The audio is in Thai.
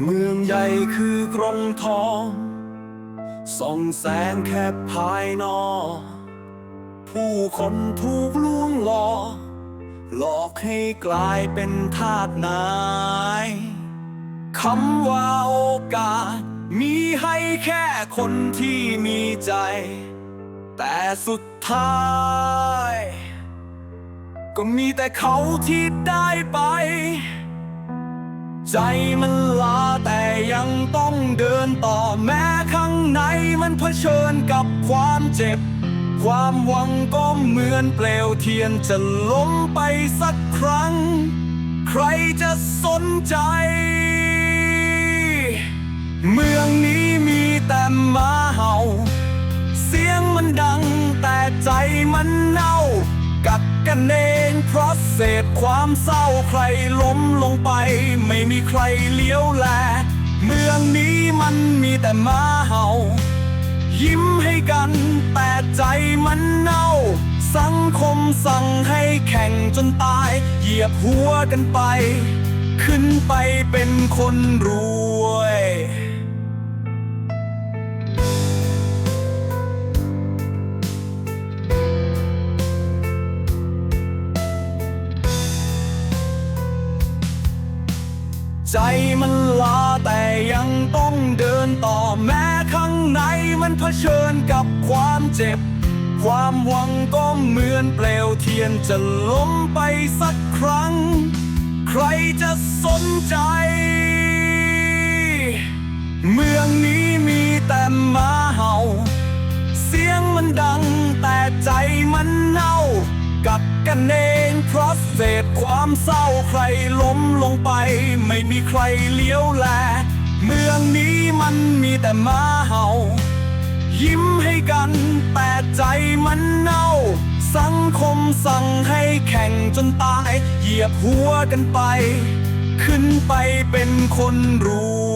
เมืองใหญ่คือกรงทองส่องแสงแค่ภายนอก ผู้คนถูกลวงหลอกหลอกให้กลายเป็นทาสนายคำว่าโอกาส มีให้แค่คนที่มีใจ แต่สุดท้าย ก็มีแต่เขาที่ได้ไป ใจมันลาแต่ยังต้องเดินต่อแม้ข้างในมันเผชิญกับความเจ็บ ความหวังก็เหมือนเปลวเทียนจะล้มไปสักครั้ง ใครจะสนใจ เมืองนี้มีแต่หมาเห่า เสียงมันดังแต่ใจมันเน่า กัดกันเองเพราะเศษความเศร้าใครล้มลงไป ไม่มีใครเลี้ยวแล เมืองนี้มันมีแต่มาเห่า ยิ้มให้กันแต่ใจมันเน่า สังคมสั่งให้แข่งจนตาย เหยียบหัวกันไป ขึ้นไปเป็นคนรวย ใจมันลาแต่ยังต้องเดินต่อแม้ข้างในมันเผชิญกับความเจ็บ ความหวังก็เหมือนเปลวเทียนจะล้มไปสักครั้ง ใครจะสนใจ เมืองนี้มีแต่หมาเห่า เสียงมันดังแต่ใจมันเน่ากัดกันเอง เพราะเศษความเศร้าใครล้มลงไป ไม่มีใครเลี้ยวแล เมืองนี้มันมีแต่มาเห่า ยิ้มให้กันแต่ใจมันเน่า สังคมสั่งให้แข่งจนตาย เหยียบหัวกันไป ขึ้นไปเป็นคนรวย